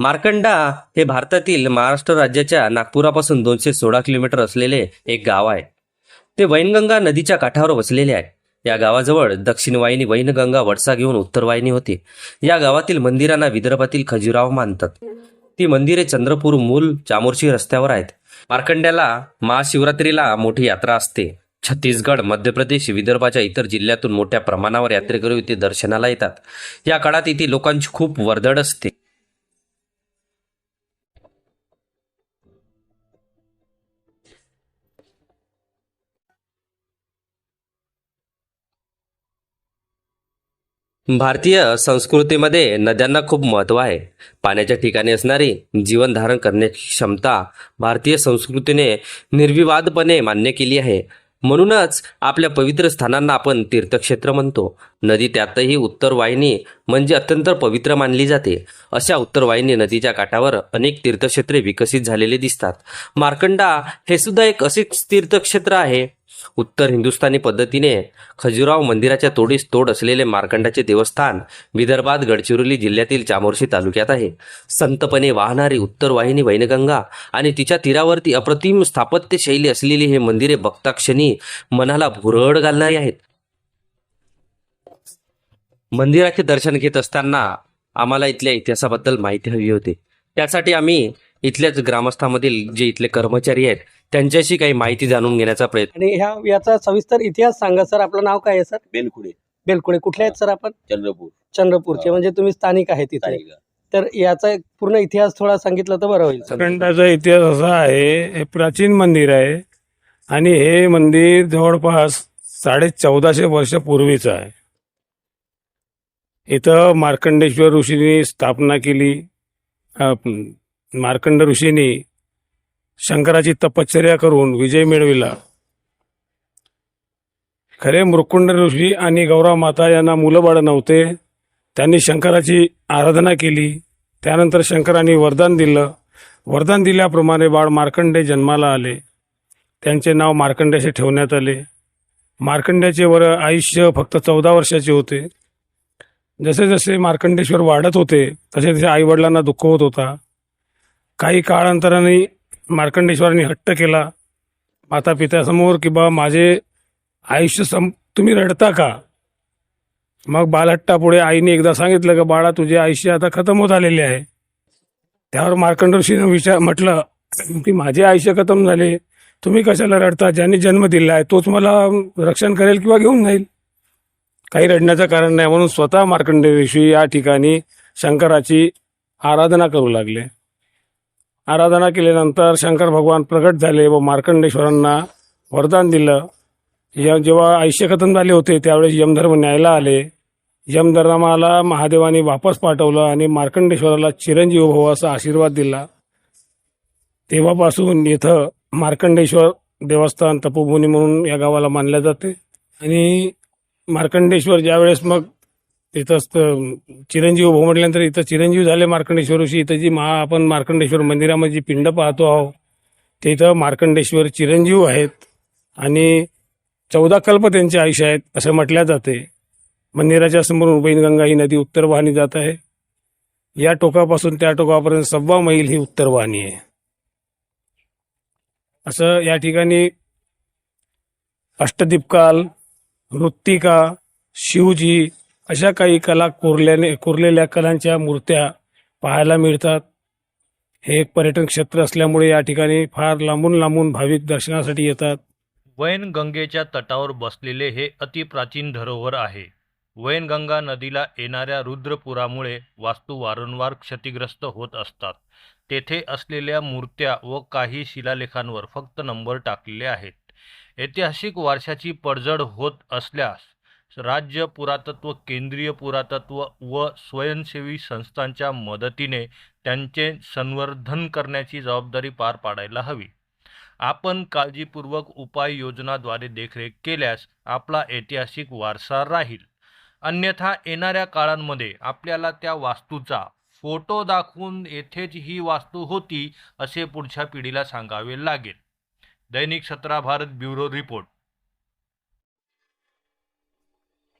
मार्कंडा हे भारतातील महाराष्ट्र राज्याच्या नागपुरापासून दोनशे सोळा किलोमीटर असलेले एक गाव आहे. ते वैनगंगा नदीच्या काठावर वसलेले आहे. या गावाजवळ दक्षिण वाहिनी वैनगंगा वडसा घेऊन उत्तर वाहिनी होती. या गावातील मंदिरांना विदर्भातील खजुराव मानतात. ती मंदिरे चंद्रपूर मूल चामोर्शी रस्त्यावर आहेत. मार्कंड्याला महाशिवरात्रीला मोठी यात्रा असते. छत्तीसगड मध्य प्रदेश विदर्भाच्या इतर जिल्ह्यातून मोठ्या प्रमाणावर यात्रेकरू इथे दर्शनाला येतात. या काळात इथे लोकांची खूप वर्दळ असते. भारतीय संस्कृतीमध्ये नद्यांना खूप महत्त्व आहे. पाण्याच्या ठिकाणी असणारी जीवन धारण करण्याची क्षमता भारतीय संस्कृतीने निर्विवादपणे मान्य केली आहे. म्हणूनच आपल्या पवित्र स्थानांना आपण तीर्थक्षेत्र म्हणतो. नदी त्यातही उत्तर वाहिनी म्हणजे अत्यंत पवित्र मानली जाते. अशा उत्तर वाहिनी नदीच्या काठावर अनेक तीर्थक्षेत्रे विकसित झालेले दिसतात. मार्कंडा हे सुद्धा एक असेच तीर्थक्षेत्र आहे. उत्तर हिंदुस्थानी पद्धतीने खजुराव मंदिराच्या तोडीस तोड असलेले मार्कंडाचे देवस्थान विदर्भात गडचिरोली जिल्ह्यातील चामोर्शी तालुक्यात आहे. संतपणे वाहणारी उत्तर वाहिनी वैनगंगा आणि तिच्या तीरावरती अप्रतिम स्थापत्य शैली असलेली हे मंदिरे बघताक्षणी मनाला भुरळ घालणारी आहेत. मंदिराचे दर्शन घेत असताना आम्हाला इथल्या इतिहासाबद्दल माहिती हवी होती. त्यासाठी आम्ही इथल्याच ग्रामस्थांमधील जे इथले कर्मचारी आहेत त्यांच्याशी काही माहिती जाणून घेण्याचा प्रयत्न आणि ह्या याचा सविस्तर इतिहास सांगा सर. आपलं नाव काय आहे सर? बेलकुडे बेलकुडे कुठले आहेत सर आपण? चंद्रपूर. चंद्रपूरचे. म्हणजे तुम्ही स्थानिक आहेत तिथे. तर याचा एक पूर्ण इतिहास थोडा सांगितलं तर बरं होईल सर. खंडाचा इतिहास असा आहे हे प्राचीन मंदिर आहे आणि हे मंदिर जवळपास साडे चौदाशे वर्ष पूर्वीचं आहे. इथं मार्कंडेश्वर ऋषींनी स्थापना केली. अ, मार्कंड ऋषींनी शंकराची तपश्चर्या करून विजय मिळविला. खरे मृकुंड ऋषी आणि गौरा माता यांना मुलंबाळ नव्हते. त्यांनी शंकराची आराधना केली. त्यानंतर शंकरांनी वरदान दिलं. वरदान दिल्याप्रमाणे बाळ मार्कंडे जन्माला आले. त्यांचे नाव मार्कंड्याचे ठेवण्यात आले. मार्कंड्याचे वर आयुष्य फक्त चौदा वर्षाचे होते. जसे जसे मार्कंडेश्वर वाढत होते तसे तसे आईवडिलांना दुःख होत होता. काही काळांतराने मार्कंडेश्वरांनी हट्ट केला. माता पित्यासमोर की बा माझे आयुष्य सं तुम्ही रडता का? मग बालहट्टापुढे आईने एकदा सांगितलं का बाळा तुझे आयुष्य आता खतम होत आलेले आहे. त्यावर मार्कंड ऋषीनं विचार म्हटलं की माझे आयुष्य खतम झाले. तुम्ही कशाला रडता? ज्यांनी जन्म दिला आहे तोच मला रक्षण करेल किंवा घेऊन जाईल? काही रडण्याचं कारण नाही म्हणून स्वतः मार्कंड ऋषी या ठिकाणी शंकराची आराधना करू लागले. आराधना केल्यानंतर शंकर भगवान प्रगट झाले व मार्कंडेश्वरांना वरदान दिलं. या जेव्हा आयुष्य खतम झाले होते त्यावेळेस यमधर्म न्यायला आले. यमधर्माला महादेवाने वापस पाठवलं आणि मार्कंडेश्वराला चिरंजीव भव असा आशीर्वाद दिला. तेव्हापासून इथं मार्कंडेश्वर देवस्थान तपोभूमी म्हणून या गावाला मानल्या जाते. आणि मार्कंडेश्वर ज्यावेळेस मग तिथं चिरंजीव उभं म्हटल्यानंतर इथं चिरंजीव झाले मार्कंडेश्वर ऋषी. इथं जी महा आपण मार्कंडेश्वर मंदिरामध्ये जी पिंड पाहतो आहोत तिथं मार्कंडेश्वर चिरंजीव आहेत आणि चौदा कल्प त्यांचे आयुष्य आहेत असं म्हटल्या जाते. मंदिराच्या समोर वैनगंगा ही नदी उत्तर वाहिनी जात आहे. या टोकापासून त्या टोकापर्यंत सव्वा मैल ही उत्तर वाहिनी आहे. असं या ठिकाणी अष्टदीपकाल वृत्तिका शिवजी अशा काही कला कोरल्याने कोरलेल्या कलांच्या मूर्त्या पाहायला मिळतात. हे एक पर्यटन क्षेत्र असल्यामुळे या ठिकाणी फार लांबून लांबून भाविक दर्शनासाठी येतात. वैनगंगेच्या तटावर बसलेले हे अतिप्राचीन धरोहर आहे. वैनगंगा नदीला येणाऱ्या रुद्रपुरामुळे वास्तू वारंवार क्षतिग्रस्त होत असतात. तेथे असलेल्या मूर्त्या व काही शिलालेखांवर फक्त नंबर टाकलेले आहेत. ऐतिहासिक वारशाची पडझड होत असल्यास राज्य पुरातत्व केंद्रीय पुरातत्व व स्वयंसेवी संस्थांच्या मदतीने त्यांचे संवर्धन करण्याची जबाबदारी पार पाडायला हवी. आपण काळजीपूर्वक उपाययोजनाद्वारे देखरेख केल्यास आपला ऐतिहासिक वारसा राहील. अन्यथा येणाऱ्या काळांमध्ये आपल्याला त्या वास्तूचा फोटो दाखवून येथेच ही वास्तू होती असे पुढच्या पिढीला सांगावे लागेल. दैनिक सतरा भारत ब्युरो रिपोर्ट.